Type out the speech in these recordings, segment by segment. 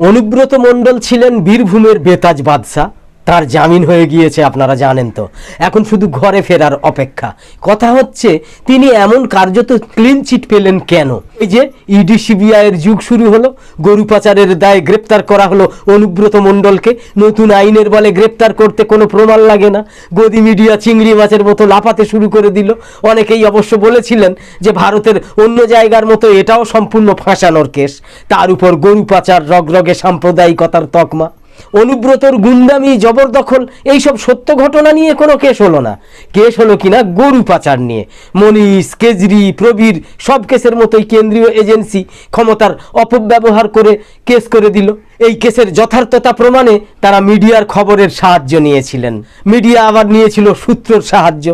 অনুব্রত মণ্ডল ছিলেন বীরভূমের বেতাজ বাদশাহ। তার জামিন হয়ে গিয়েছে, আপনারা জানেন তো। এখন শুধু ঘরে ফেরার অপেক্ষা। কথা হচ্ছে, তিনি এমন কার্যত ক্লিন চিট পেলেন কেন? এই যে ইডি সিবিআইয়ের যুগ শুরু হলো, গরু পাচারের দায়ে গ্রেপ্তার করা হলো অনুব্রত মণ্ডলকে। নতুন আইনের বলে গ্রেপ্তার করতে কোনো প্রমাণ লাগে না। গদি মিডিয়া চিংড়ি মাছের মতো লাফাতে শুরু করে দিল। অনেকেই অবশ্য বলেছিলেন যে ভারতের অন্য জায়গার মতো এটাও সম্পূর্ণ ফাঁসানোর কেস। তার উপর গরু পাচার রগরগে সাম্প্রদায়িকতার তকমা। অনুব্রতর গুন্ডামি, জবরদখল, এইসব সত্য ঘটনা নিয়ে কোনো কেস হলো না। কেস হলো কিনা গরু পাচার নিয়ে। মনীষ, কেজরি, প্রবীর, সব কেসের মতোই কেন্দ্রীয় এজেন্সি ক্ষমতার অপব্যবহার করে কেস করে দিল। এই কেসের যথার্থতা প্রমাণে তারা মিডিয়ার খবরের সাহায্য নিয়েছিলেন। মিডিয়া আবার নিয়েছিল সূত্রর সাহায্য।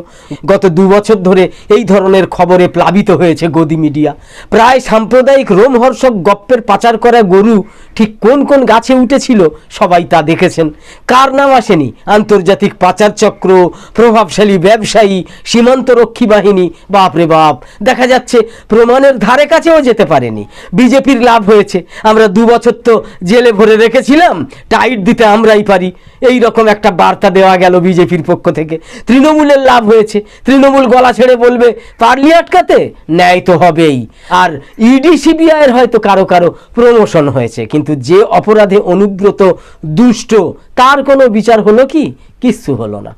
গত দু বছর ধরে এই ধরনের খবরে প্লাবিত হয়েছে গদি মিডিয়া। প্রায় সাম্প্রদায়িক রোমহর্ষক গপ্পের পাচার করা গরু ঠিক কোন কোন গাছে উঠেছিল সবাই তা দেখেছেন। কার নাম আসেনি? আন্তর্জাতিক পাচার চক্র, প্রভাবশালী ব্যবসায়ী, সীমান্তরক্ষী বাহিনী। বাপরে বাপ, দেখা যাচ্ছে প্রমাণের ধারে কাছেও যেতে পারেনি। বিজেপির লাভ হয়েছে। আমরা দু বছর তো জেলে ভরে রেখেছিলাম টাইট দিতে আমরাই পারি। এই রকম একটা বার্তা দেওয়া গেল বিজেপির পক্ষ থেকে। তৃণমূলের লাভ হয়েছে। তৃণমূল গলা ছেড়ে বলবে, পারলি আটকাতে? ন্যায় তো হবেই। আর ইডি সিবিআইয়ের হয়তো কারও কারও প্রমোশন হয়েছে, কিন্তু যে অপরাধে অনুব্রত দুষ্ট, তার কোনো বিচার হলো কি? কিচ্ছু হলো না।